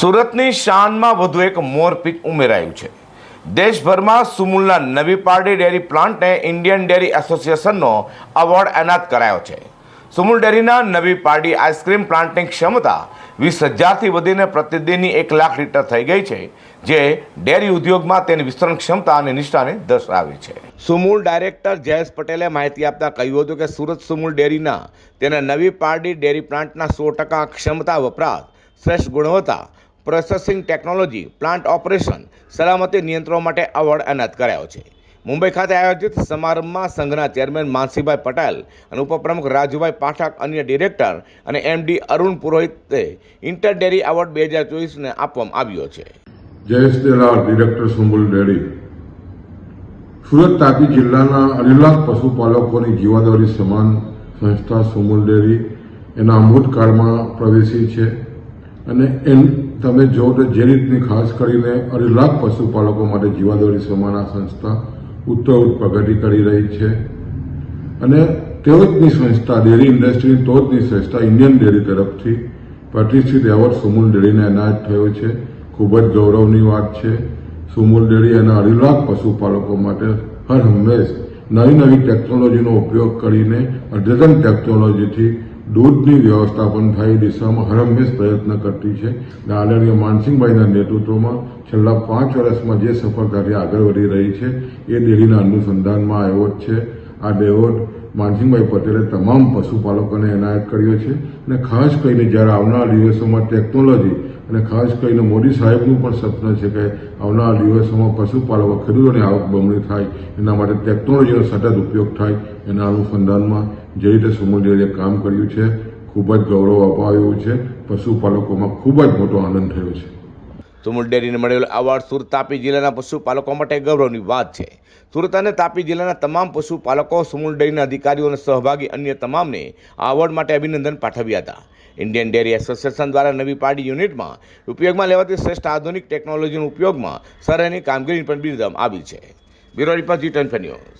સુરતની શાનમાં વધુ એક મોરપીક ઉમેરાયું છે. દેશભરમાં સુમુલના નવી પારડી ડેરી પ્લાન્ટને ઇન્ડિયન ડેરી એસોસિએશનનો એવોર્ડ એનાયત કરાયો છે. સુમુલ ડેરીના નવી પારડી આઈસ્ક્રીમ પ્લાન્ટની ક્ષમતા વીસ હજારથી વધીને પ્રતિદિનની એક લાખ લીટર થઈ ગઈ છે, જે ડેરી ઉદ્યોગમાં તેની વિસ્તરણ ક્ષમતા અને નિષ્ઠાને દર્શાવે છે. સુમુલ ડાયરેક્ટર જયેશ પટેલે માહિતી આપતા કહ્યું હતું કે સુરત સુમુલ ડેરીના તેના નવી પારડી ડેરી પ્લાન્ટના સો ટકા ક્ષમતા વપરાશ શ્રેષ્ઠ ગુણવત્તા પ્રોસેસિંગ ટેકનોલોજી, પ્લાન્ટ ઓપરેશન, સલામતી નિયંત્રણ માટે એવોર્ડ એનાયત કરાયો છે. મુંબઈ ખાતે આયોજિત સમારંભમાં સંઘના ચેરમેન માનસીભાઈ પટેલ અને ઉપપ્રમુખ રાજુભાઈ પાઠક, અન્ય ડિરેક્ટર અને એમડી અરુણ પુરોહિતે ઇન્ટર ડેરી એવોર્ડ બે હજાર ચોવીસને આપવામાં આવ્યો છે. Jayesh Delar director Sumul dairy. Surat Tapi જિલ્લાના અઢી પશુપાલકોની જીવાદોરી સમાન સંસ્થા સુમુલ ડેરી એના અમૃતકાળમાં પ્રવેશી છે. અને એમ તમે જો તો જે રીતની ખાસ કરીને અઢી લાખ પશુપાલકો માટે જીવાદોરી સમાન સંસ્થા ઉત્તર પ્રગતિ કરી રહી છે. અને તેઓજની સંસ્થા ડેરી ઇન્ડસ્ટ્રીની તોજની સંસ્થા ઇન્ડિયન ડેરી તરફથી પ્રતિષ્ઠિત એવોર્ડ સુમુલ ડેરીને એનાયત થયો છે. ખૂબ જ ગૌરવની વાત છે. સુમુલ ડેરી એના અઢી લાખ પશુપાલકો માટે હર હંમેશ નવી નવી ટેકનોલોજીનો ઉપયોગ કરીને અદ્યતન ટેકનોલોજીથી દૂધની વ્યવસ્થા પણ થાય એ દિશામાં હર પ્રયત્ન કરતી છે. અને આદરણીય માનસિંહભાઈના નેતૃત્વમાં છેલ્લા પાંચ વર્ષમાં જે સફળતાથી આગળ વધી રહી છે, એ ડેરીના અનુસંધાનમાં આવ્યો જ છે. આ એવોર્ડ માનસિંહભાઈ પટેલે તમામ પશુપાલકોને એનાયત કર્યો છે અને ખાસ કરીને જ્યારે આવનારા દિવસોમાં ટેકનોલોજી અને ખાસ કરીને મોદી સાહેબનું પણ સપનું છે કે આવનારા દિવસોમાં પશુપાલકો, ખેડૂતોની આવક બમણી થાય, એના માટે ટેકનોલોજીનો સતત ઉપયોગ થાય, એના અનુસંધાનમાં જે રીતે સુમુલ ડેરીએ કામ કર્યું છે, ખૂબ જ ગૌરવ અપાવ્યું છે, પશુપાલકોમાં ખૂબ જ મોટો આનંદ થયો છે. સુમુલ ડેરીને મળેલો એવોર્ડ સુરત તાપી જિલ્લાના પશુપાલકો માટે ગૌરવની વાત છે. સુરત અને તાપી જિલ્લાના તમામ પશુપાલકો સુમુલ ડેરીના અધિકારીઓ અને સહભાગી અન્ય તમામને આ એવોર્ડ માટે અભિનંદન પાઠવ્યા હતા. ઇન્ડિયન ડેરી એસોસિએશન દ્વારા નવી પાડી યુનિટમાં ઉપયોગમાં લેવાતી શ્રેષ્ઠ આધુનિક ટેકનોલોજીના ઉપયોગમાં સરાહનીય કામગીરી પણ બિરદાવવામાં આવી છે. Bureau report G ten news.